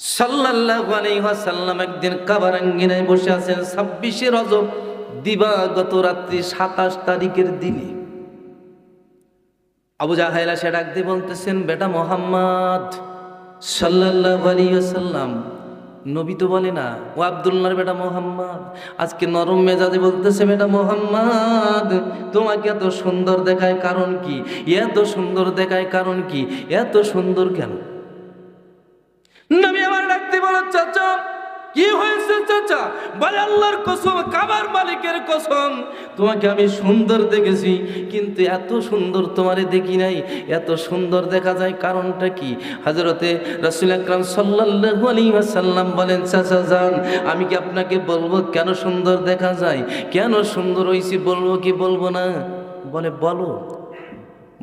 সাল্লাল্লাহু আলাইহি ওয়াসাল্লাম একদিন কাবার আঙ্গিনায় বসে আছেন, ছাব্বিশে রজব, দিবাগত রাত্রি সাতাশ তারিখের দিনে। আবু জাহাইলা সে ডাক দিয়ে বলতেছেন, বেটা মোহাম্মদ সাল্লাল্লাহু আলাইহি ওয়াসাল্লাম, নবী তো বলে না, ও আব্দুল্লাহর বেটা মোহাম্মদ, আজকে নরম মেজাজে বলতেছে, বেটা মোহাম্মদ, তোমাকে এত সুন্দর দেখায় কারণ কি? এত সুন্দর দেখায় কারণ কি? এত সুন্দর কেন? নবী আমার ডাকতে বলো চাচা, কি হয়েছে চাচা? বলে আল্লাহর কসম, কাবার মালিকের কসম। তোমাকে আমি সুন্দর দেখেছি, কিন্তু এত সুন্দর তোমারে দেখি নাই, এত সুন্দর দেখা যায় কারণটা কি? হজরতে রসুল আকরাম সাল্লাল্লাহু আলাইহি ওয়াসাল্লাম বলেন, চাচা যান আমি কি আপনাকে বলব কেন সুন্দর দেখা যায়? কেন সুন্দর হইছি বলব কি বলব না? বলে, বলো।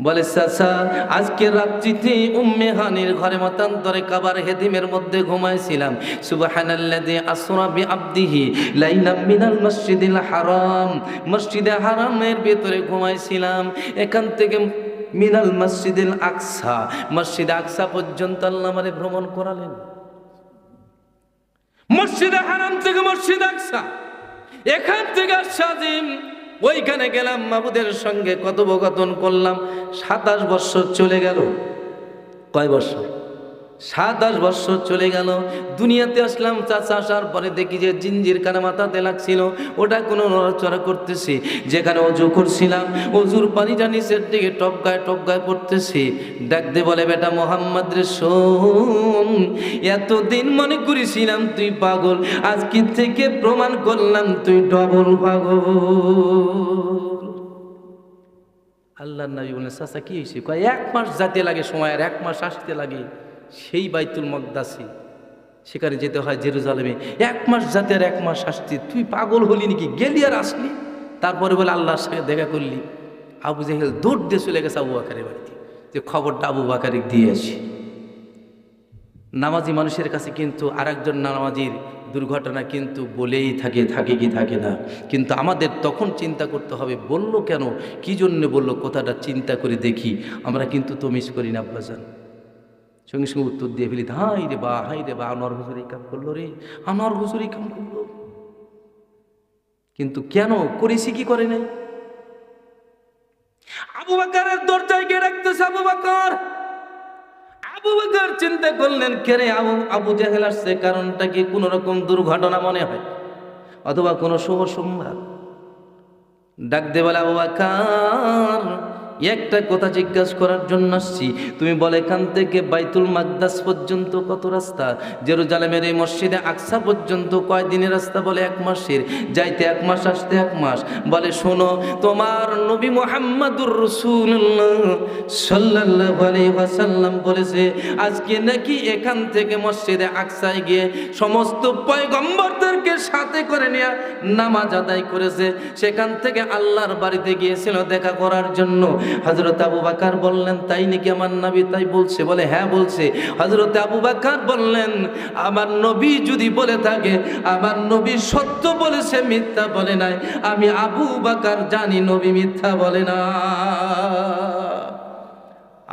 বলে, চাচা, আজকে রাত্রিতে উম্মে হানির ঘরে মতান্তরে কাবার হেদিমের মধ্যে ঘুমাইছিলাম। সুবহানাল্লাযী আসরা বিআবদিহি লাইলাম মিনাল মসজিদিল হারাম। মসজিদে হারামের ভিতরে ঘুমাইছিলাম। এখান থেকে মিনাল মসজিদিল আকসা। মসজিদ আকসা পর্যন্ত আল্লাহ আমারে ভ্রমণ করালেন। মসজিদে হারাম থেকে মসজিদ আকসা। এখান থেকে সাজিম ওইখানে গেলাম মাবুদের সঙ্গে কথোপকথন করলাম। সাতাশ বৎসর চলে গেল। কয় বৎসর সাতাশ বৎসর চলে গেল। দুনিয়াতে আসলাম, চাচা আসার পরে দেখি যে জিঞ্জির কানে মাথাতে লাগছিল। ওটা কোনো নড়াচড়া করতেছে। যেখানে অজু করছিলাম, অজুর পানি পানিটা নিচের দিকে টপকায় টপকায় পড়তেছে। ডাকতে বলে, বেটা মোহাম্মদ রে, শোন, এতদিন মনে করেছিলাম তুই পাগল। আজকে থেকে প্রমাণ করলাম তুই ডবল পাগল। আল্লাহ নবী বলেন চাচা, কি হয়েছে? কয়, এক মাস যাতে লাগে সময়, আর এক মাস আসতে লাগে। সেই বাইতুল মকদাসি, সেখানে যেতে হয় জেরুজালেমে। এক মাস যাতে আর এক মাস আসতে, তুই পাগল হলি নাকি? গেলি আর আসলি? তারপরে বলে, আল্লাহর সঙ্গে দেখা করলি। আবু জেহেল দৌড় দিয়ে চলে গেছে আবু বাকারের বাড়িতে। যে খবরটা আবু বাকারে দিয়ে আসি। নামাজি মানুষের কাছে কিন্তু আরেকজন নামাজির দুর্ঘটনা কিন্তু বলেই থাকে থাকে কি থাকে না। কিন্তু আমাদের তখন চিন্তা করতে হবে, বলল কেন? কি জন্য বলল? কথাটা চিন্তা করে দেখি। আমরা কিন্তু তো মিস করি না, আব্বাজান। সঙ্গে সঙ্গে উত্তর দিয়ে ফেলি হাই রে বা হাই রে বা, আনোয়ার হুজুর এই কাম করল রে, আনোয়ার হুজুর এই কাম করল। কিন্তু কেন? করেছি কি করে নাই? আবু বাকারের দরজায় গিয়ে রাখতেছে আবু বাকার! আবু বকর চিন্তা করলেন, কেরে আবু আবু জাহেল আসছে, কারণটা কি কোনো রকম দুর্ঘটনা মনে হয়? অথবা কোনো শুভ সংবাদ ডাক দে বলে, আবু বাকার একটা কথা জিজ্ঞাসা করার জন্য আসছি। তুমি বলে, এখান থেকে বাইতুল মাকদাস পর্যন্ত কত রাস্তা? জেরুজালেমের এই মসজিদে আকসা পর্যন্ত কয় দিনের রাস্তা বলে এক মাসের? যাইতে এক মাস, আসতে এক মাস। বলে, শোনো, তোমার নবী মোহাম্মদুর রসুল্লাহ আলাইহি বলেছে, আজকে নাকি এখান থেকে মসজিদে আকসায় গিয়ে সমস্ত পয়গম্বরদেরকে সাথে করে নিয়ে নামাজ আদায় করেছে। সেখান থেকে আল্লাহর বাড়িতে গিয়েছিল দেখা করার জন্য। হজরত আবু বাকার বললেন, তাই নাকি আমার নবী তাই বলছে? বলে হ্যাঁ বলছে। হজরত আবু বাকার বললেন, আমার নবী যদি বলে থাকে, আমার নবী সত্য বলেছে, মিথ্যা বলে নাই। আমি আবু বাকার জানি, নবী মিথ্যা বলে না।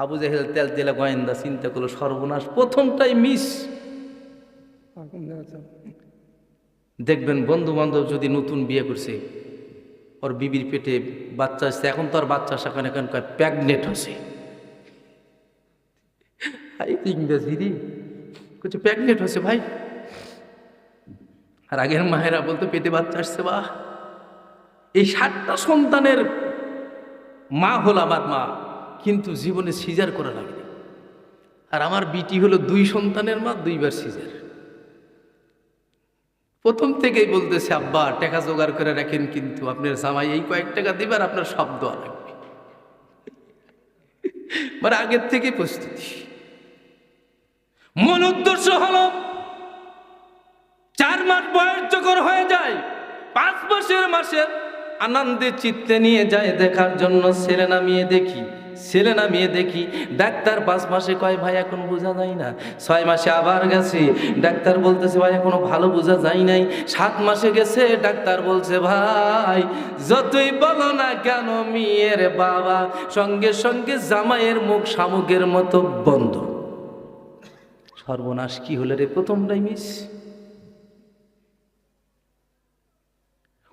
আবু জাহেল তেল তেলে গোয়েন্দা চিন্তা করল, সর্বনাশ, প্রথমটাই মিস। দেখবেন বন্ধু বান্ধব যদি নতুন বিয়ে করছে, ওর বিবির পেটে বাচ্চা আসছে এখন তো আর বাচ্চা সেখানে এখন প্যাগনেট হচ্ছে হাই ইংরেজি রে। কিছু প্যাগনেট হচ্ছে ভাই? আর আগের মায়েরা বলতো, পেটে বাচ্চা আসছে বা। এই সাতটা সন্তানের মা হল আমার মা, কিন্তু জীবনে সিজার করা লাগেনি। আর আমার বিটি হলো দুই সন্তানের মা, দুইবার সিজার। প্রথম থেকেই বলতেছে, আব্বা, টাকা জোগাড় করে রাখেন কিন্তু আপনার জামাই এই কয়েক টাকা দিবার আপনার সব দেওয়া লাগবে। মানে আগের থেকে প্রস্তুতি। মূল উদ্দেশ্য হলো, চার মাস বয়স যখন হয়ে যায়, পাঁচ মাসের মাসের আনন্দে চিত্তে নিয়ে যায়, দেখার জন্য ছেলে নামিয়ে দেখি। ছেলে না মেয়ে দেখি, ডাক্তার পাঁচ মাসে কয়, ভাই, এখন বোঝা যায় না। ছয় মাসে আবার গেছে, ডাক্তার বলতেছে, ভাই, এখনও ভালো বোঝা যায় নাই। সাত মাসে গেছে, ডাক্তার বলছে, ভাই, যতই বলো না কেন, মেয়ের বাবা সঙ্গে সঙ্গে জামাইয়ের মুখ শামুকের মতো বন্ধ। সর্বনাশ কি হলে রে প্রথমটাই মিস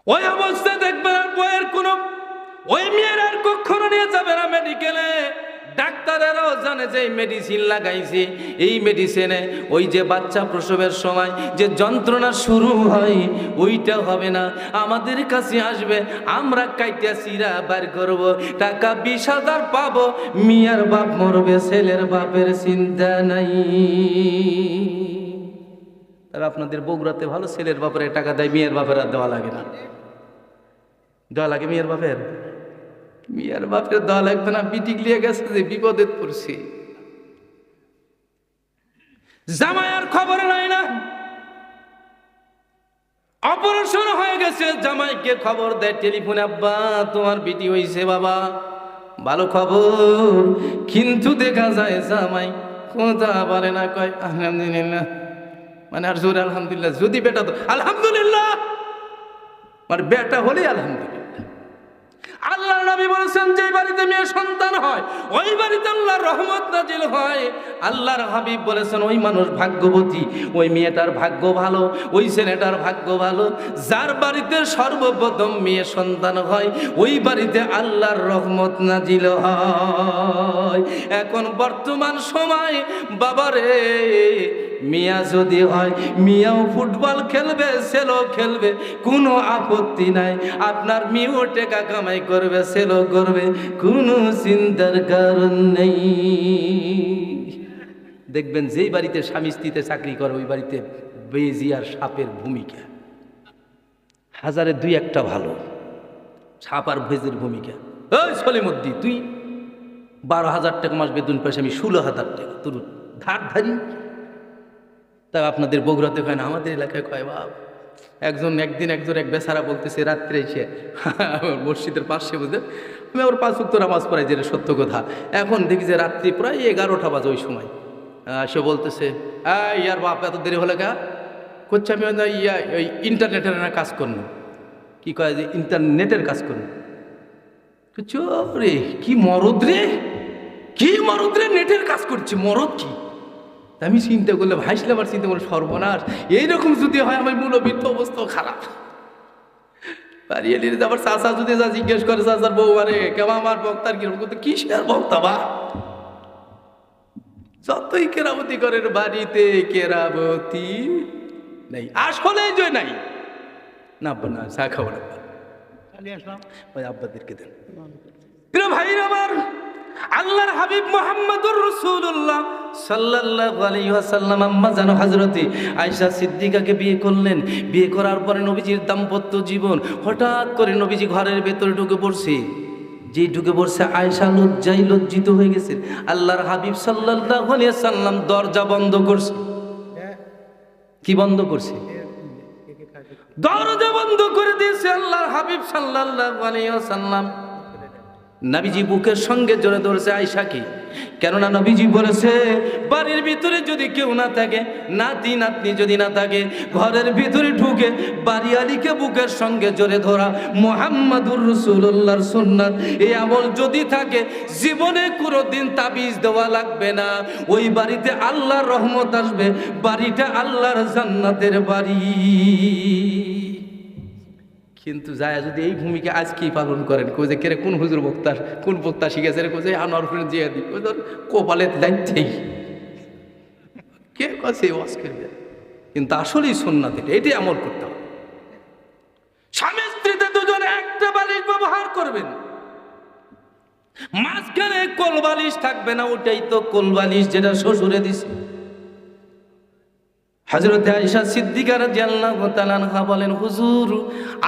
ওই অবস্থা দেখবেন বইয়ের কোনো ওই মেয়ের আর কখনো নিয়ে যাবে না মেডিকেলে ডাক্তারেরাও জানে যে এই মেডিসিন লাগাইছে। এই মেডিসিনে ওই যে বাচ্চা প্রসবের সময় যে যন্ত্রণা শুরু হয়, ওইটা হবে না। আমাদের কাছে আসবে, আমরা কাইটা চিরা বার করব। টাকা বিশ হাজার পাবো, মিয়ার বাপ মরবে, ছেলের বাপের চিন্তা নাই। তবে আপনাদের বগুড়াতে ভালো ছেলের বাপের টাকা দেয়, মেয়ের বাপের আর দেওয়া লাগে না। দেওয়া লাগে মেয়ের বাপের? মেয়ের বাপের দেওয়া লাগবে না বিটিক লিয়ে গেছে যে বিপদে পড়ছি। জামাইয়ার খবর নাই না। অপারেশন হয়ে গেছে, জামাইকে খবর দেয় টেলিফোনে, আব্বা, তোমার বিটি হইছে বাবা, ভালো খবর। কিন্তু দেখা যায় জামাই কথা বলে না, কয়, আলহামদুলিল্লাহ। মানে আর জোরে আলহামদুলিল্লাহ, যদি বেটা তো, আলহামদুলিল্লাহ। মানে বেটা হলে আলহামদুলিল্লাহ। আল্লাহ নবী বলেছেন যে বাড়িতে মেয়ে সন্তান হয়, ওই বাড়িতে আল্লাহর রহমত নাজিল হয়। আল্লাহর হাবিব বলেছেন, ওই মানুষ ভাগ্যবতী, ওই মেয়েটার ভাগ্য ভালো, ওই ছেলেটার ভাগ্য ভালো। যার বাড়িতে সর্বপ্রথম মেয়ে সন্তান হয়, ওই বাড়িতে আল্লাহর রহমত নাজিল হয়। এখন বর্তমান সময়, বাবারে মিয়া যদি হয়, মিয়াও ফুটবল খেলবে, সেলো খেলবে, কোনো আপত্তি নাই। আপনার মেয়েও টেকা কামাই করবে, সেলো করবে, কোনো চিন্তার কারণ নেই। দেখবেন যেই বাড়িতে স্বামী স্ত্রীতে চাকরি করে, ওই বাড়িতে বেজি আর সাপের ভূমিকা। হাজারে দুই একটা ভালো, সাপ আর ভেজের ভূমিকা। ওই সলিমদ্দি তুই বারো হাজার টাকা মাস বেতন পেয়েছে আমি ষোলো হাজার টাকা। তোর ধার ধারি? তা আপনাদের বগুড়াতে কয় না আমাদের এলাকায় কয় বাপ? একজন একদিন একজন এক বেচারা বলতেছে রাত্রে এসে মসজিদের পাশে বুঝে আমি আবার পাঁচ উত্তর নামাজ পড়াই যেটা সত্য কথা। এখন দেখি যে রাত্রি প্রায় এগারোটা বাজে ওই সময়। সে বলতেছে "এই, ইয়ার বাপ এত দেরি হলে কা করছে আমি ইয়া ওই ইন্টারনেটের না কাজ করুন কি কয় যে ইন্টারনেটের কাজ করুন রে কি মরদ রে? কি মরদ রে? নেটের কাজ করছে মরদ কি? আমি চিন্তা করলে ভাইসলে আবার চিন্তা করলে সর্বনাশ। এইরকম যদি হয় আমার মূলবিত্ত অবস্থা খারাপ। বাড়ি এলি আবার চাষা যদি যা জিজ্ঞেস করে চাষার বউ আরে কেমন আমার বক্তার কীরকম করতে কিসের বক্তা বা? যতই কেরামতি করেন বাড়িতে কেরামতি নেই। আসলে যে নাই। না না চা খাব না ওই আব্বাদেরকে দেন। প্রিয় ভাইর আমার আল্লাহর হাবিব মোহাম্মদুর রসুল্লাহ সাল্লাল্লাহু আলাইহি ওয়াসাল্লাম আম্মা জানো হযরতে আয়েশা সিদ্দিকাকে বিয়ে করলেন। বিয়ে করার পরে নবীজির দাম্পত্য জীবন হঠাৎ করে নবীজি ঘরের ভেতরে ঢুকে পড়ছে। যে ঢুকে পড়ছে, আয়েশা লজ্জায় লজ্জিত হয়ে গেছে। আল্লাহর হাবিব সাল্লাল্লাহু আলাইহি সাল্লাম দরজা বন্ধ করছে। কি বন্ধ করছে? দরজা বন্ধ করে দিয়েছে আল্লাহর হাবিব সাল্লাল্লাহু আলাইহি ওয়াসাল্লাম। নবীজি বুকের সঙ্গে জোরে ধরেছে আয়সাকে কেননা নবীজি বলেছে, বাড়ির ভিতরে যদি কেউ না থাকে, নাতি, নাতনি যদি না থাকে, ঘরের ভিতরে ঢুকে বাড়িয়ালিকে বুকের সঙ্গে জড়ে ধরা, মোহাম্মদুর রসুল্লাহর সুন্নাত এই আমল যদি থাকে, জীবনে কোনো দিন তাবিজ দেওয়া লাগবে না। ওই বাড়িতে আল্লাহর রহমত আসবে, বাড়িটা আল্লাহর জান্নাতের বাড়ি। কিন্তু যায়, যদি এই ভূমিকা আজকেই পালন করেন যে, কেরে, কোন হুজুর বক্তার কোন বক্তা শিখেছে রে? যে, আনোয়ার ফ্রেন্ড জিয়া দি। কই ধর কপালে লাগতেই কে কাছে ওয়াজ করবে? কিন্তু আসলেই সুন্নাত এটা, এটাই আমল করতে হবে। স্বামী স্ত্রীতে দুজনে একটা বালিশ ব্যবহার করবেন। মাঝখানে কোলবালিশ থাকবে না, ওটাই তো কোলবালিশ যেটা শ্বশুরে দিছে। হজরত আয়েশা সিদ্দিকা রাদিয়াল্লাহু তাআলা আনহা বলেন, হুজুর,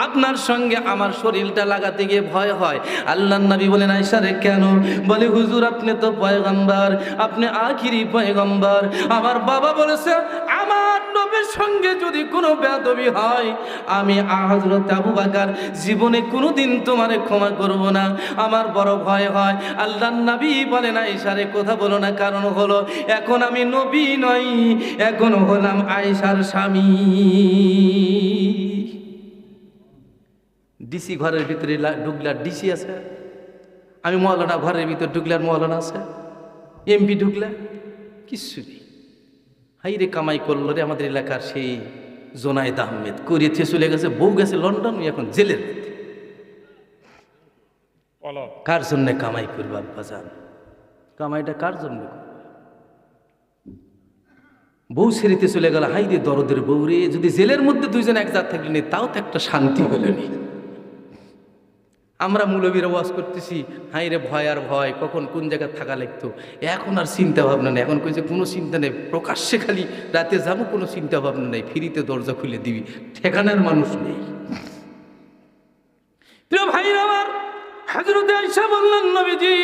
আপনার সঙ্গে আমার শরীরটা লাগাতে গিয়ে ভয় হয়। আল্লাহর নবী বলেন, আয়েশা রে, কেন? বলে, হুজুর, আপনি তো পয়গম্বর, আপনি আখিরি পয়গম্বর। আমার বাবা বলেছে, আমার নবীর সঙ্গে যদি কোনো বেয়াদবি হয়, আমি হযরত আবু বকর জীবনে কোনোদিন তোমারে ক্ষমা করব না। আমার বড় ভয় হয়। আল্লাহর নবী বলেন, আয়েশা রে, কথা বলো না। কারণ হলো, এখন আমি নবী নই, এখন হলাম আয়েশার স্বামী। ডিসি ঘরের ভিতরে ঢুকলার ডিসি আছে। আমি মহলানা ঘরের ভিতর ঢুকলার মহলানা আছে। এমপি ঢুকলে। কিচ্ছু নেই। হাই রে কামাই করল রে আমাদের এলাকার সেই জোনায়েদ আহমেদ। করিয়েছে চলে গেছে বউ গেছে লন্ডন এখন জেলের মধ্যে কার জন্য কামাই করবে আব্বা যান কামাইটা কার জন্য করবে? বউ সেরিতে চলে গেল, হাই রে দরদের বউ রে, যদি জেলের মধ্যে দুইজন এক জাত থাকলেন তাও তো একটা শান্তি হলেনি আমরা মৌলবীরা ওয়াজ করতেছি, হাই রে ভয় আর ভয়, কখন কোন জায়গায় থাকা লাগতো? এখন আর চিন্তা ভাবনা নেই, এখন কইছে কোনো চিন্তা নেই, প্রকাশ্যে খালি রাতে যাব, কোনো চিন্তা ভাবনা নেই, ফ্রিতে দরজা খুলে দিবি, ঠেকানার মানুষ নেই। প্রিয় ভাইরা আমার হাজরতে আইসা বললেন, নবীজি,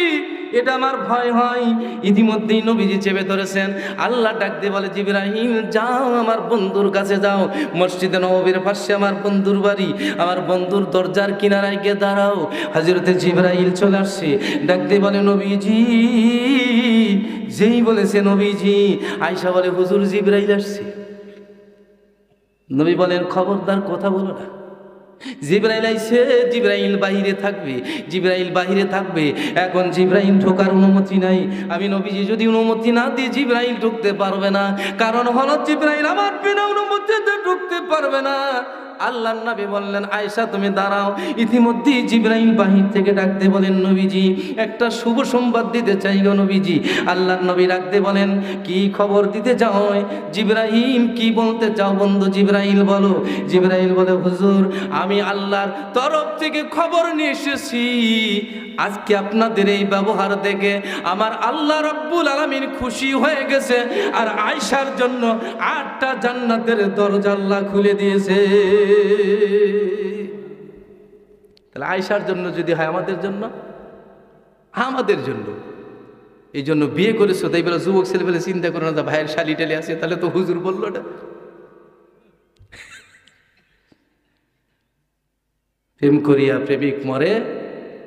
এটা আমার ভয় হয়। ইতিমধ্যেই নবীজি চেপে ধরেছেন। আল্লাহ ডাক দিয়ে বলে, জিব্রাহিম, যাও আমার বন্ধুর কাছে যাও। মসজিদে নবীর পাশে আমার বন্ধুর বাড়ি, আমার বন্ধুর দরজার কিনারায় গিয়ে দাঁড়াও। হাজরতে জিব্রাহিল চলে আসছে। ডাক দিয়ে বলে, নবীজি, যেই বলেছে নবীজি। আয়সা বলে, হুজুর জিব্রাইল আসছে। নবী বলেন, খবরদার, কথা বলো না। জিব্রাইল আইসে জিব্রাইল বাহিরে থাকবে, জিব্রাইল বাহিরে থাকবে। এখন জিব্রাইল ঢোকার অনুমতি নাই। আমি নবীজি যদি অনুমতি না দিই, জিব্রাইল ঢুকতে পারবে না। কারণ হলো জিব্রাইল আমার বিনা অনুমতিতে ঢুকতে পারবে না। আল্লাহ নবী বললেন আয়সা তুমি দাঁড়াও। ইতিমধ্যে জিব্রাইল বাহির থেকে ডাকতে বলেন, নবীজি, একটা শুভ সংবাদ দিতে চাই গো নবীজি। আল্লাহ নবী ডাকতে বলেন, কি খবর দিতে চাও? জিব্রাহিম কি বলতে চাও বন্ধু জিব্রাইল বলো। জিব্রাইল বলে, হুজুর, আমি আল্লাহর তরফ থেকে খবর নিয়ে এসেছি। আজকে আপনাদের এই ব্যবহার দেখে আমার আল্লাহ রব্বুল আলমিন খুশি হয়ে গেছে আর আয়সার জন্য আটটা জান্নাতের দরজা আল্লাহ খুলে দিয়েছে। তাহলে আয়সার জন্য যদি হয় আমাদের জন্য? আমাদের জন্য। এই জন্য বিয়ে করেছ, তাই বলে যুবক ছেলে বলে চিন্তা করো না ভাইয়ের শালি টালি আছে, তাহলে তো হুজুর বলল না। প্রেম করিয়া প্রেমিক মরে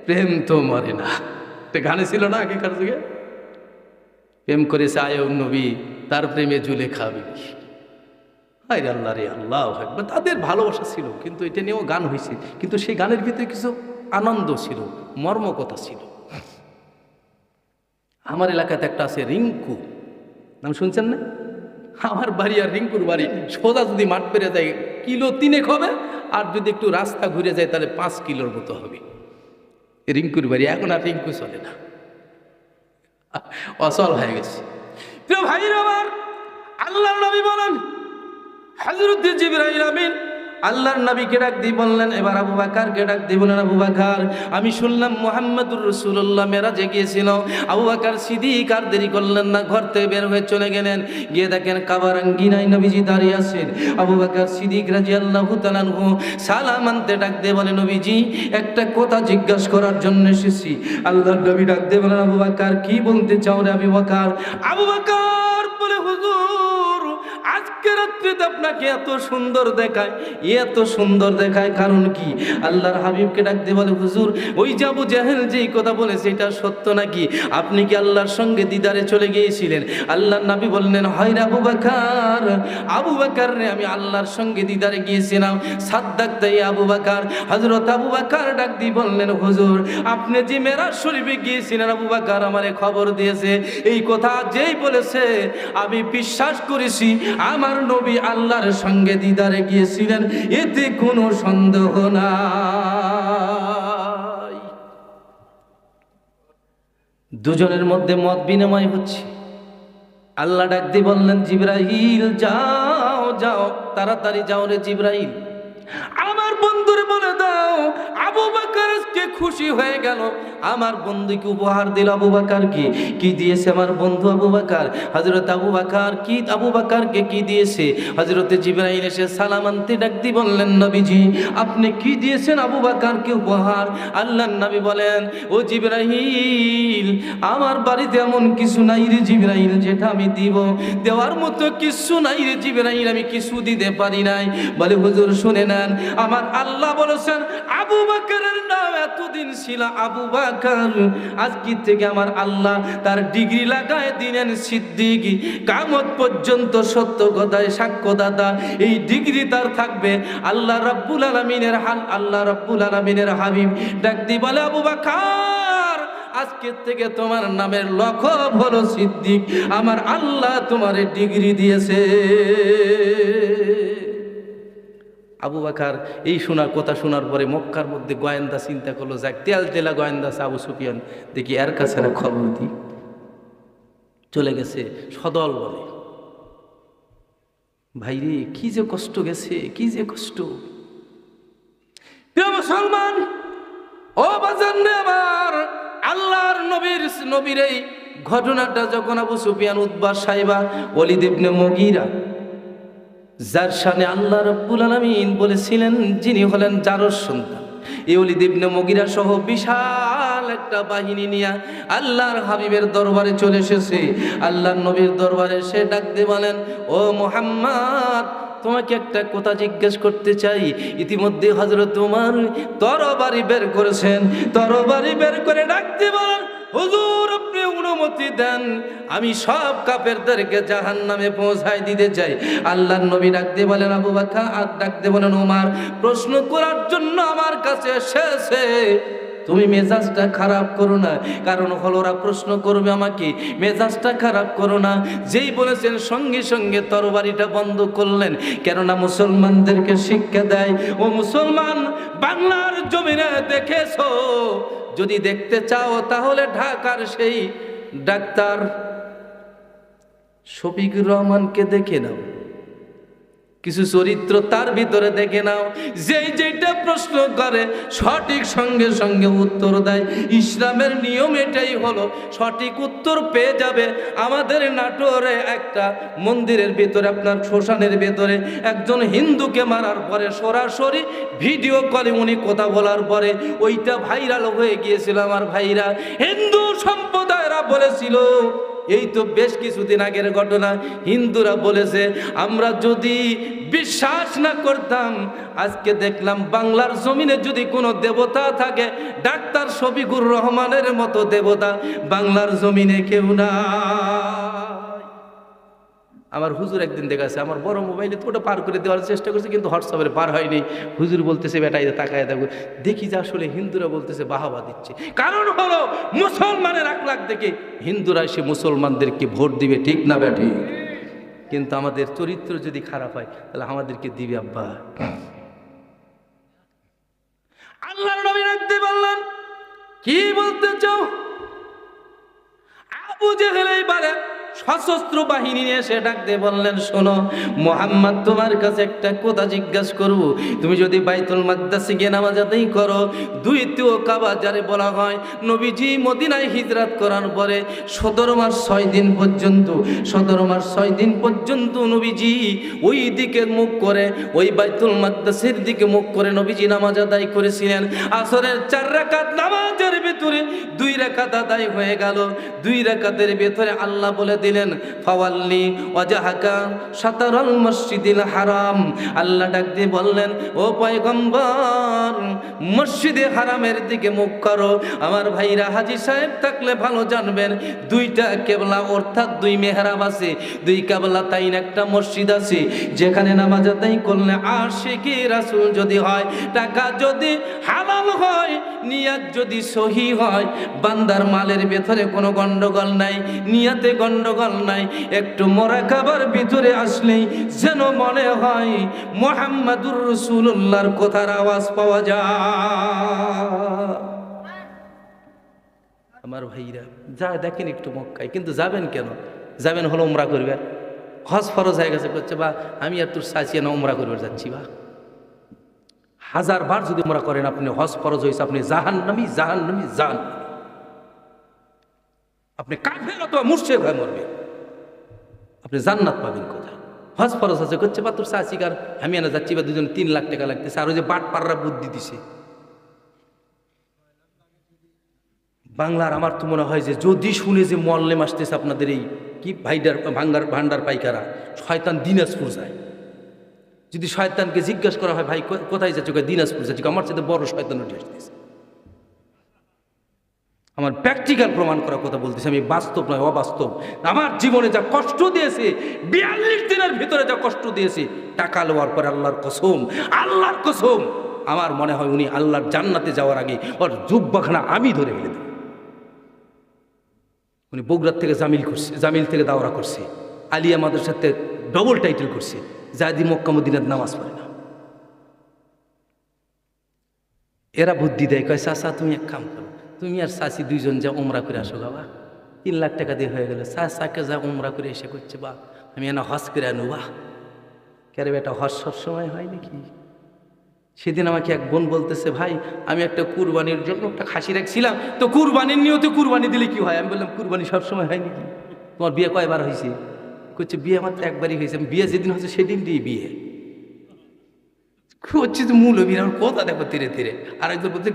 প্রেম তো মরে না। গানে ছিল না আগেকার যুগে? প্রেম করেছে আয়ব নবী, তার প্রেমে জুলে খাবি। হায় আল্লাহ রে, আল্লাহ একবার তাদের ভালোবাসা ছিল, কিন্তু এটা নিয়েও গান হয়েছে। কিন্তু সেই গানের ভিতরে কিছু আনন্দ ছিল, মর্মকথা ছিল। আমার এলাকাতে একটা আছে, রিঙ্কু। নাম শুনছেন না? আমার বাড়ি আর রিঙ্কুর বাড়ি। সোজা যদি মাঠ পেরে যায়, কিলো তিনেক হবে, আর যদি একটু রাস্তা ঘুরে যায়, তাহলে পাঁচ কিলোর মতো হবে। রিঙ্কুর বাড়ি, এখন আর রিঙ্কু চলে না। অচল হয়ে গেছে। প্রিয় ভাইরা আমার আল্লাহ নবী বলেন হাজরুদ্দিন জিবির আমিন আল্লাহর নবীকে ডাক দিয়ে বললেন, এবার আবু বাকারকে ডাক দিয়ে বললেন, আবু বাকার, আমি শুনলাম মোহাম্মদুর রসুল্লাহ মেরাজে গিয়েছিল আবু বাকার সিদ্দিক আর দেরি করলেন না, ঘর থেকে বের হয়ে চলে গেলেন। গিয়ে দেখেন কাবার আঙ্গিনায় নবীজি দাঁড়িয়ে আছেন। আবু বাকার সিদ্দিক রাজি আল্লাহ তালানহু সালাম আনতে ডাক দিয়ে বলে, নবীজি, একটা কথা জিজ্ঞাসা করার জন্য এসেছি। আল্লাহর নবী ডাক দিয়ে বলেন আবু বাকার, কি বলতে চাও রে আবু বাকার? আবু বাকার, বলে, হুজুর আজকে রাত্রিতে আপনাকে এত সুন্দর দেখায়, এত সুন্দর দেখায় কারণ কি? আল্লাহর হাবিবকে ডাকতে বলে, হুজুর, ওই যে আবু জাহেল যেই কথা বলেছে, এটা সত্য নাকি? আপনি কি আল্লাহর সঙ্গে দিদারে চলে গিয়েছিলেন? আল্লাহর নবী বললেন, হয় আবু বাকার আবু বাকার রে, আমি আল্লাহর সঙ্গে দিদারে গিয়েছিলাম। সাদ্দাক তাই আবু বাকার হজরত আবু বাকার ডাক দিয়ে বললেন, হুজুর, আপনি যে মেরাজ শরীফে গিয়েছিলেন, আবু বাকার আমারে খবর দিয়েছে। এই কথা যেই বলেছে, আমি বিশ্বাস করেছি। আমার নবী আল্লাহর সঙ্গে দিদারে গিয়েছিলেন, এতে কোনো সন্দেহ না দুজনের মধ্যে মত বিনিময় হচ্ছে। আল্লাহ ডাক দিয়ে বললেন জিব্রাহিল যাও যাও, তাড়াতাড়ি যাও রে জিব্রাহিল আমার বন্ধুর বলে দাও, আবু বাকার আজকে খুশি হয়ে গেল। আমার বন্ধুকে উপহার দিল আবু বাকার কি? কি দিয়েছে আমার বন্ধু আবু বাকার? হজরত আবু বাকার কি, আবু বাকারকে কি দিয়েছে? হজরতে জিব্রাইল এসে সালাম আনতে ডাক দিয়ে বললেন, নবীজি, আপনি কি দিয়েছেন আবু বাকারকে উপহার? আল্লাহ নবী বলেন, ও জিব্রাহিল আমার বাড়িতে এমন কিছু নাই রে জিব্রাইল, যেটা আমি দিব। দেওয়ার মতো কিছু নাই রে জিব্রাইল, আমি কিছু দিতে পারি নাই। বলে, হুজুর, শুনে নেন আমার আল্লাহ বলেছেন, আবু বাকারের নাম এতদিন ছিল আবু বাকার। আজকে থেকে আমার আল্লাহ তার ডিগ্রি লাগায় দিলেন সিদ্দিকি। কামত পর্যন্ত সত্য কথায় সাক্ষ্যদাতা। এই ডিগ্রি তার থাকবে। আল্লাহ রাব্বুল আলমিনের হাল, আল্লাহ রাব্বুল আলমিনের হাবিব। ডাক দি বলে, আবু বাকার আজকের থেকে তোমার নামের লকব হলো সিদ্দিক। আমার আল্লাহ তোমার ডিগ্রি দিয়েছে। আবু বাকার এই শোনার কথা শোনার পরে মক্কার মধ্যে গোয়েন্দা চিন্তা করল, যাক, তেল তেলা গোয়েন্দা আবু সুফিয়ান, দেখি এর কাছে না খবর দিই চলে গেছে সদল বলে। ভাই রে, কি যে কষ্ট গেছে, কি যে কষ্ট। মুসলমান, ও বাজান রে আমার, আল্লাহর নবীর নবীর এই ঘটনাটা যখন আবু সুফিয়ান উদ্বাস সাহেবা অলিদ ইবনে মগিরা যার সামনে আল্লাহ রব্বুল আলমিন বলেছিলেন, যিনি হলেন জারস সন্তান। এই অলিদ ইবনে মগিরা সহ বিশাল একটা বাহিনী নিয়ে আল্লাহর হাবিবের দরবারে চলে এসেছে। আল্লাহর নবীর দরবারে সে ডাক দিয়ে বলেন, ও মোহাম্মদ, তোমাকে একটা কথা জিজ্ঞেস করতে চাই। ইতিমধ্যে হজরত তোমার তরবারি বের করেছেন। তরবারি বের করে ডাকতে বলেন, হুজুর, আপনি অনুমতি দেন, আমি সব কাপেরদেরকে জাহান নামে পৌঁছায় দিতে চাই। আল্লাহর নবী ডাকতে বলেন, আবু বাক্কা আর ডাকতে বলেন, ওমার, প্রশ্ন করার জন্য আমার কাছে এসেছে। তুমি মেজাজটা খারাপ করো না, কারণ হলো ওরা প্রশ্ন করবে আমাকে। মেজাজটা খারাপ করো না। যেই বলেছেন, সঙ্গে সঙ্গে তরবারিটা বন্ধ করলেন। কেননা মুসলমানদেরকে শিক্ষা দেয়, ও মুসলমান, বাংলার জমিনে দেখেছ? যদি দেখতে চাও তাহলে ঢাকার সেই ডাক্তার শফিকুর রহমানকে দেখে নাও। কিছু চরিত্র তার ভিতরে দেখে নাও। যেই যেটা প্রশ্ন করে, সঠিক সঙ্গে সঙ্গে উত্তর দেয়। ইসলামের নিয়ম এটাই হলো, সঠিক উত্তর পেয়ে যাবে আমাদের নাটোরে একটা মন্দিরের ভিতরে, আপনার শ্মশানের ভেতরে। একজন হিন্দুকে মারার পরে সরাসরি ভিডিও কলে উনি কথা বলার পরে ওইটা ভাইরাল হয়ে গিয়েছিল আমার ভাইরা। হিন্দু সম্প্রদায়রা বলেছিল এই তো বেশ কিছুদিন আগের ঘটনা। হিন্দুরা বলেছে, আমরা যদি বিশ্বাস না করতাম, আজকে দেখলাম বাংলার জমিনে যদি কোনো দেবতা থাকে, ডাক্তার শফিকুর রহমানের মতো দেবতা, বাংলার জমিনে কেউ না। আমার হুজুর একদিন দেখাচ্ছে আমার বড় মোবাইলে তো ওটা পার করে দেওয়ার চেষ্টা করছে, কিন্তু হোয়াটসঅ্যাপে পার হয়নি। হুজুর বলতেছে বেটাই তাকায় দেখো, দেখি যে আসলে হিন্দুরা বলতেছে বাহাবা দিচ্ছে। কারণ হলো, মুসলমানের এক লাখ দেখে হিন্দুরা এসে মুসলমানদেরকে ভোট দিবে, ঠিক না বেঠি কিন্তু আমাদের চরিত্র যদি খারাপ হয়, তাহলে আমাদেরকে দিবে আব্বা। আল্লাহর নবী রাখতে বললেন, কি বলতে চাও? আবু জেহেল এইবারে সশস্ত্র বাহিনী নিয়ে এসে ডাক দিয়ে বললেন, শোনো, মোহাম্মদ তোমার কাছে একটা কথা জিজ্ঞাসা করব। তুমি যদি বাইতুল মাদ্দাসে গিয়ে নামাজ আদায় করো দ্বিতীয় কাবা যারে বলা হয়, নবীজি মদিনায় হিজরাত করার পরে সতেরো মাস ছয় দিন পর্যন্ত, সতেরো মাস ছয় দিন পর্যন্ত নবীজি ওই দিকে মুখ করে, ওই বাইতুল মাদ্দাসের দিকে মুখ করে নবীজি নামাজ আদায় করেছিলেন। আসরের চার রাকাত নামাজের ভিতরে দুই রাকাত আদায় হয়ে গেল। দুই রাকাতের ভেতরে আল্লাহ বলে দিলেন ফাওয়াল্লি ওয়াজাহাকা সাতারাল মসজিদিল হারাম। আল্লাহ ডাক দিয়ে বললেন, ও পয়গম্বর, মসজিদে হারামের দিকে মুখ করো। আমার ভাইরা হাজি সাহেব থাকলে ভালো জানবেন, দুইটা কেবলা অর্থাৎ দুই মেহরাব আছে, দুই কেবলা তাইন একটা মসজিদ আছে। যেখানে নামাজ আদায় করলে আশিকি রাসুল যদি হয়, টাকা যদি হালাল হয়, নিয়াত যদি সহি হয়, বান্দার মালের ভেতরে কোনো গন্ডগোল নাই, নিয়াতে গন্ডগোল নাই, একটু মরা খাবার ভিতরে আসলেই যেন মনে হয় মোহাম্মদুর রসুল্লাহর কথার আওয়াজ পাওয়া যায়। আমার ভাইরা, যা দেখেন একটু মক্কায়, কিন্তু যাবেন কেন? যাবেন হলো উমরা করবে। হজ ফরজ হয়ে গেছে করছে বা, আমি আর তোর সাচিয়ে না, উমরা করবে যাচ্ছি, বা। হাজার বার যদি উমরা করেন, আপনি হজ ফরজ হয়েছে, আপনি জাহান নামি জাহান নামি জাহান আপনি কাফের অথবা মুর্শেক হয়ে মরবে আপনি জান্নাত পাবেন কোথায়? হজ ফরজ আছে, করছে বা তোর সাচিকার আমি না যাচ্ছি বা দুজন তিন লাখ টাকা লাগতেছে, আর ওই যে বাট পাররা বুদ্ধি দিছে। বাংলার আমার তো মনে হয় যে, যদি শুনে যে মল্লেম আসতেছে আপনাদের এই কি ভাইডার, ভাঙ্গার, ভান্ডার পাইকারা, শয়তান দিনাজপুর যায়। যদি শয়তানকে জিজ্ঞাসা করা হয়, ভাই কোথায় যাচ্ছে? দিনাজপুর যাচ্ছে। আমার সাথে বড় শয়তান উঠে আসতেছে। আমার প্র্যাকটিক্যাল প্রমাণ করার কথা বলতেছি, আমি বাস্তব নয়, অবাস্তব। আমার জীবনে যা কষ্ট দিয়েছে, বিয়াল্লিশ দিনের ভিতরে যা কষ্ট দিয়েছে, টাকা লওয়ার পরে আল্লাহর কসম আল্লাহর কসম, আমার মনে হয় উনি আল্লাহর জান্নাতে যাওয়ার আগে ওর জুব্বাখানা আমি ধরে ফেলে দেব উনি বগুড়ার থেকে জামিল করছে, জামিল থেকে দাওরা করছে, আলিয়া মাদের সাথে ডবল টাইটেল করছে জায়দি মক্কা মদিনার নামাজ পড়ে না। এরা বুদ্ধি দেয়, কয়, চাচা, তুমি এক কাম করো তুমি আর চাচি দুইজন যা উমরা করে আসো বাবা তিন লাখ টাকা দিয়ে হয়ে গেল। চাচাকে যা উমরা করে এসে করছে বা আমি এনা হজ করে আনু, বাহ। কেরে বেটা, হজ সবসময় হয় নাকি? সেদিন আমাকে এক বোন বলতেছে, ভাই, আমি একটা কুরবানির জন্য একটা খাসি রাখছিলাম। তো কুরবানির নিয়তে কুরবানি দিলে কি হয়? আমি বললাম, কুরবানি সবসময় হয় নাকি? তোমার বিয়ে কয়বার হয়েছে করছে বিয়ে আমার তো একবারই হয়েছে বিয়ে যেদিন হচ্ছে সেদিন দিয়ে বিয়ে। হচ্ছে তো মূল অভিনয় কথা দেখো ধীরে ধীরে। আর একজন বলতে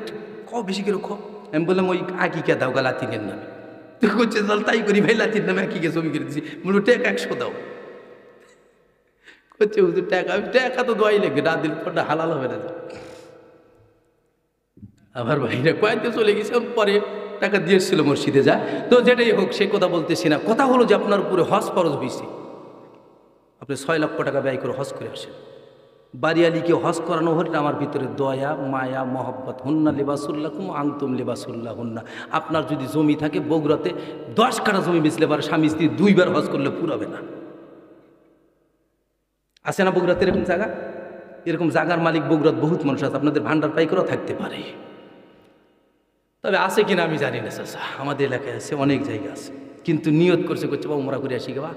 ক বেশি করে খ? আমি বললাম, ওই আকিকা দাও গা লাতিনের নামে? তুই করছে তাহলে তাই করি ভাই লাতির নামে আকিকে জমি করে দিচ্ছি বলল, টাকা একশো দাও। করছে হুজুর আমি টাকা তো দোয়াই লাগে রাত দিন পরটা হালাল হবে না। আমার ভাইরা কয়েকদিন চলে গেছে পরে টাকা দিয়ে মসজিদে, যা। তো যেটাই হোক, সে কথা বলতেছি না। কথা হলো যে আপনার উপরে হজ ফরজ হয়েছে আপনি ছয় লক্ষ টাকা ব্যয় করে হজ করে আসেন। বাড়িয়ালিকে হজ করানো হলে আমার ভিতরে দয়া, মায়া, মহব্বত। হুন্না লেবাসুল্লাহ কুম আংতুম লেবাসুল্লাহ হুন্না আপনার যদি জমি থাকে বগুড়াতে, দশ কাটা জমি বেচলে পারে, স্বামী স্ত্রী দুইবার হজ করলে পুরাবে না। আছে না বগুড়াতে এরকম জায়গা? এরকম জায়গার মালিক বগুড়াত বহুত মানুষ আছে, আপনাদের ভান্ডার পাইকারও থাকতে পারে। তবে আছে কিনা আমি জানি না, চাচা। আমাদের এলাকায় আছে, অনেক জায়গা আছে। কিন্তু নিয়ত করছে করছে বা উমরা করে আসি গা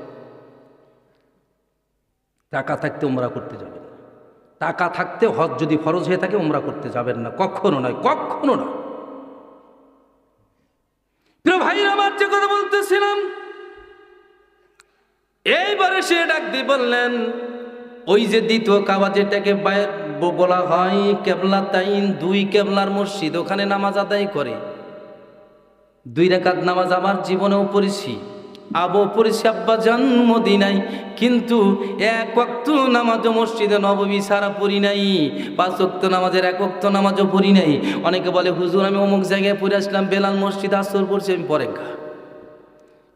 টাকা থাকতে উমরা করতে যাবেন না টাকা থাকতে হজ যদি ফরজ হয়ে থাকে, উমরা করতে যাবেন না। কখনো নয়, কখনো না প্রিয় ভাই আমার যে কথা এইবারে সে বললেন, ওই যে দ্বিতীয় কাবা যেটাকে বলা হয় কেবলা তাইন, দুই কেবলার মসজিদ, ওখানে নামাজ করে। দুই নামাজ জীবনেও পড়েছি। আবো পরিসাব্বা জন্ম দিনাই কিন্তু এক অক্ত নামাজও মসজিদে নবমী সারা পড়ি নাই, পাঁচ অক্ত নামাজের এক অক্ত নামাজও পড়ি নাই। অনেকে বলে, হুজুর, আমি অমুক জায়গায় পড়ে আসলাম, বেলাল মসজিদ আসর পড়ছি, আমি পরে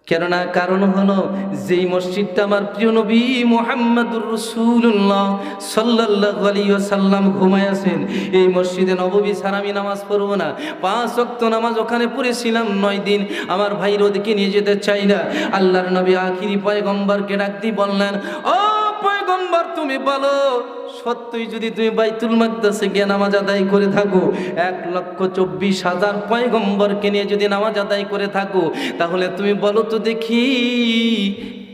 কেননা কারণ হলো, যেই মসজিদটা আমার প্রিয় নবী মোহাম্মদুর রসুল্লাহ সাল্লাহ আলী সাল্লাম ঘুমায় আছেন এই মসজিদে নববী ছাড়া আমি নামাজ পড়ব না। পাঁচ অক্ত নামাজ ওখানে পড়েছিলাম নয় দিন, আমার ভাই রোদকে নিয়ে যেতে চাই না আল্লাহর নবী আখিরি পয়গম্বরকে ডাকতে বললেন, ও পয়গম্বর, তুমি বলো, সত্যই যদি তুমি বাইতুল মাকদাসে গিয়ে নামাজ আদায় করে থাকো, এক লক্ষ চব্বিশ হাজার পয়গম্বরকে নিয়ে যদি নামাজ আদায় করে থাকো, তাহলে তুমি বলো তো দেখি,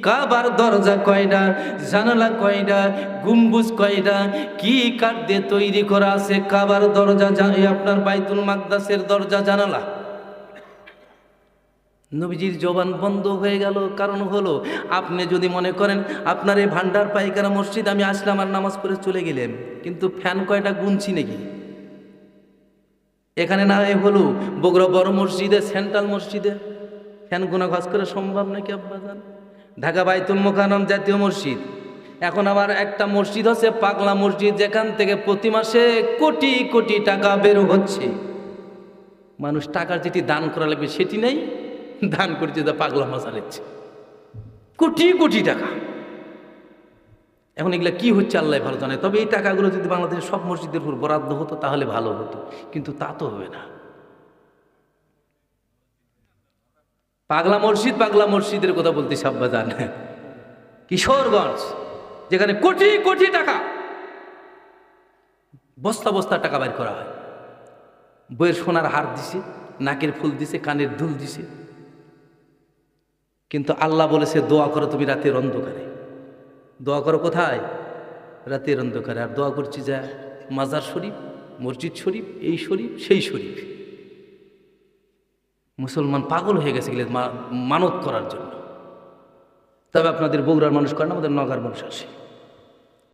কাবার দরজা কয়টা জানালা কয়টা গুম্বুজ কয়টা কি কাঠ দিয়ে তৈরি করা আছে কাবার দরজা আপনার বাইতুল মাকদাসের দরজা জানালা। নবীজির জবান বন্ধ হয়ে গেল। কারণ হলো, আপনি যদি মনে করেন, আপনার এই ভান্ডার পাইকারা মসজিদ, আমি আসলাম আর নামাজ পড়ে চলে গেলেন। কিন্তু ফ্যান কয়টা গুনছি নাকি? এখানে না হলো, বগুড়া বড় মসজিদে, সেন্ট্রাল মসজিদে। ফ্যান গুনা ঘাস করা সম্ভব নাকি আব্বাজান ঢাকা বাইতুল মোকাররম জাতীয় মসজিদ। এখন আবার একটা মসজিদ হচ্ছে পাগলা মসজিদ, যেখান থেকে প্রতি মাসে কোটি কোটি টাকা বের হচ্ছে। মানুষ টাকার যেটি দান করা লাগবে, সেটি নেই। দান করছে যা পাগলা মাছা নিচ্ছে কোটি কোটি টাকা। এখন এগুলা কি হচ্ছে আল্লাহ ভালো জানে। তবে এই টাকাগুলো যদি বাংলাদেশের সব মসজিদের উপর বরাদ্দ হতো, তাহলে ভালো হতো। কিন্তু তা তো হবে না। পাগলা মসজিদ পাগলা মসজিদের কথা বলতে সাব্বা জান কিশোরগঞ্জ, যেখানে কোটি কোটি টাকা, বস্তা বস্তা টাকা বের করা হয়। বইয়ের সোনার হার দিছে, নাকের ফুল দিছে, কানের দুল দিছে। কিন্তু আল্লাহ বলেছে, দোয়া করো তুমি রাতের অন্ধকারে। দোয়া করো কোথায়? রাতের অন্ধকারে। আর দোয়া করছি যা, মাজার শরীফ, মসজিদ শরীফ, এই শরীফ, সেই শরীফ। মুসলমান পাগল হয়ে গেছে গেলে মানত করার জন্য। তবে আপনাদের বগুড়ার মানুষ করে না, আমাদের নগার মানুষ আসে।